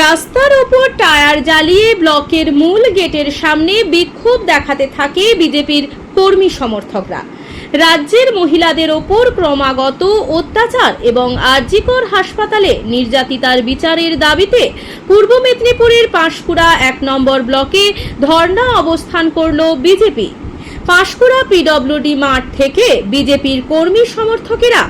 রাস্তার ওপর টায়ার জ্বালিয়ে ব্লকের মূল গেটের সামনে বিক্ষোভ দেখাতে থাকে বিজেপির কর্মী সমর্থকরা। রাজ্যের মহিলাদের ওপর ক্রমাগত অত্যাচার এবং আরজিকর হাসপাতালে নির্যাতিতার বিচারের দাবিতে পূর্ব মেদিনীপুরের পাঁশকুড়া এক নম্বর ব্লকে ধর্ণা অবস্থান করল বিজেপি। পাঁশকুড়া পিডব্লিউডি মাঠ থেকে বিজেপির কর্মী সমর্থকেরা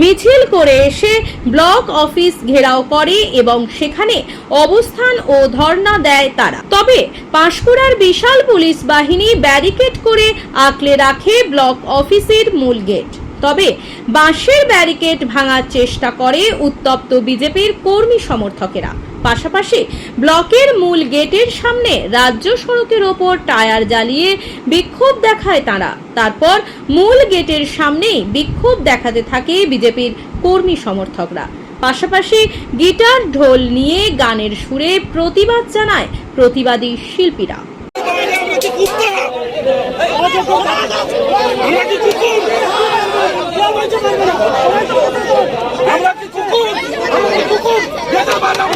মিছিল করে এসে ব্লক অফিস ঘেরাও করে এবং সেখানে অবস্থান ও ধর্ণা দেয় তারা। তবে পাঁশকুড়ার বিশাল পুলিশ বাহিনী ব্যারিকেড করে আঁকলে রাখে ব্লক অফিসের মূল গেট। তবে বাঁশের ব্যারিকেড ভাঙার চেষ্টা করে উত্তপ্ত বিজেপির কর্মী সমর্থকেরা। পাশাপাশি ব্লকের মূল গেটের সামনে রাজ্য সড়কের ওপর টায়ার জ্বালিয়ে বিক্ষোভ দেখায় তারা। তারপর মূল গেটের সামনেই বিক্ষোভ দেখাতে থাকে বিজেপির কর্মী সমর্থকরা। পাশাপাশি গিটার ঢোল নিয়ে গানের সুরে প্রতিবাদ জানায় প্রতিবাদী শিল্পীরা। আমরা কি পারবে কুকুর আমরা কি কুকুর আমরা কি কুকুর যেতে পারলাম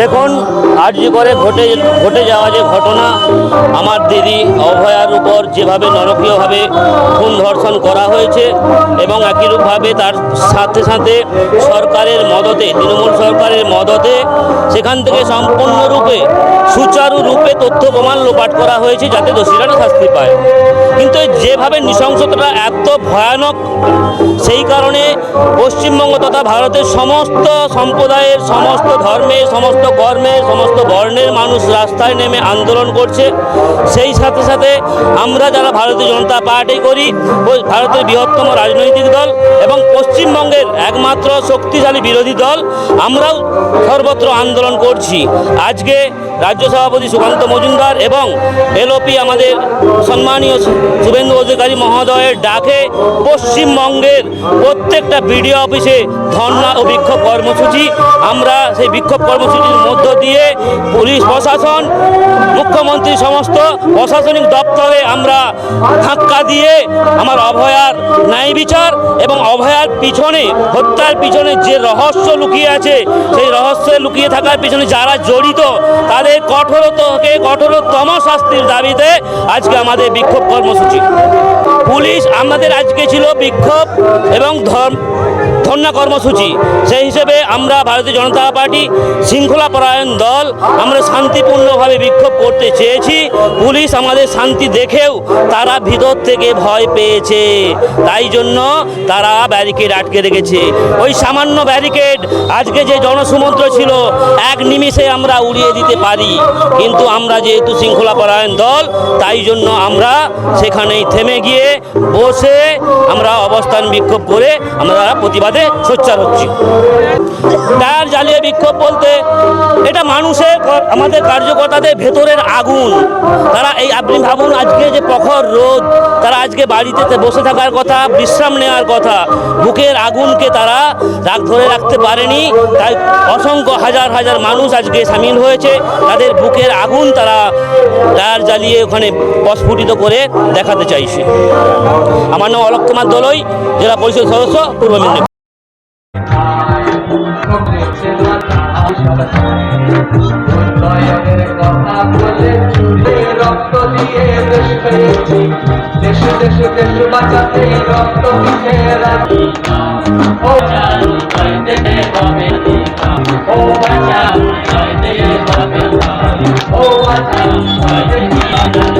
দেখুন, আর্জি করে ঘটে ঘটে যাওয়া যে ঘটনা, আমার দিদি অভয়ার উপর যেভাবে নরকীয়ভাবে খুন ধর্ষণ করা হয়েছে এবং একইরূপভাবে তার সাথে সাথে সরকারের মদতে, তৃণমূল সরকারের মদতে সেখান থেকে সম্পূর্ণরূপে সুচারুরূপে তথ্য প্রমাণ লোপাট করা হয়েছে যাতে দোষীরা শাস্তি পায়। কিন্তু যেভাবে নৃশংসতাটা এত ভয়ানক, সেই কারণে পশ্চিমবঙ্গ তথা ভারতের সমস্ত সম্প্রদায়ের, সমস্ত ধর্মের, সমস্ত কর্মের সমস্ত বর্ণের মানুষ রাস্তায় নেমে আন্দোলন করছে। সেই সাথে সাথে আমরা যারা ভারতীয় জনতা পার্টি করি ভারতের বৃহত্তম রাজনৈতিক দল এবং পশ্চিমবঙ্গের একমাত্র শক্তিশালী বিরোধী দল, আমরাও সর্বত্র আন্দোলন করছি। আজকে রাজ্য সভাপতি সুকান্ত মজুমদার এবং এলওপি আমাদের সম্মানীয় শুভেন্দু অধিকারী মহোদয়ের ডাকে পশ্চিমবঙ্গের প্রত্যেকটা বিডিও অফিসে ধর্ণা ও বিক্ষোভ কর্মসূচি। আমরা সেই বিক্ষোভ কর্মসূচির মধ্য দিয়ে পুলিশ, প্রশাসন, মুখ্যমন্ত্রী সমস্ত প্রশাসনিক দপ্তরে আমরা ধাক্কা দিয়ে আমার অভয়ার ন্যায় বিচার এবং অভয়ার পিছনে, হত্যার পিছনে যে রহস্য লুকিয়ে আছে, সেই রহস্য লুকিয়ে থাকার পিছনে যারা জড়িত, তাদের কঠোরতকে কঠোরতম শাস্তির দাবিতে আজকে আমাদের বিক্ষোভ কর্মসূচি। পুলিশ আমাদের আজকে ছিল বিক্ষোভ এবং ধর্ম, ধর্ণা কর্মসূচি। সেই হিসেবে আমরা ভারতীয় জনতা পার্টি শৃঙ্খলা পরায়ণ দল, আমরা শান্তিপূর্ণভাবে বিক্ষোভ করতে চেয়েছি। পুলিশ আমাদের শান্তি দেখেও তারা ভিতর থেকে ভয় পেয়েছে। তাই জন্য তারা ব্যারিকেড আটকে রেখেছে। ওই সামান্য ব্যারিকেড আজকে যে জনসমুদ্র ছিল, এক নিমিষে আমরা উড়িয়ে দিতে পারি। কিন্তু আমরা যেহেতু শৃঙ্খলা পরায়ণ দল, তাই জন্য আমরা সেখানেই থেমে গিয়ে বসে আমরা অবস্থান বিক্ষোভ করে আমরা প্রতিবাদে সোচ্চার হচ্ছি। টায়ার জ্বালিয়ে বিক্ষোভ বলতে এটা মানুষের আমাদের কার্যকর্তাদের ভেতরের আগুন। তারা এই আপনি ভাবুন, আজকে যে প্রখর রোদ, তারা আজকে বাড়িতে বসে থাকার কথা, বিশ্রাম নেওয়ার কথা, বুকের আগুনকে তারা রাগ ধরে রাখতে পারেনি। তাই অসংখ্য হাজার হাজার মানুষ আজকে সামিল হয়েছে। তাদের বুকের আগুন তারা টায়ার জ্বালিয়ে ওখানে প্রস্ফুটিত করে দেখাতে চাইছে। আমার নাম অলোক কুমার দলই জেলা পরিষদ সদস্য পূর্ব দেশ ও ও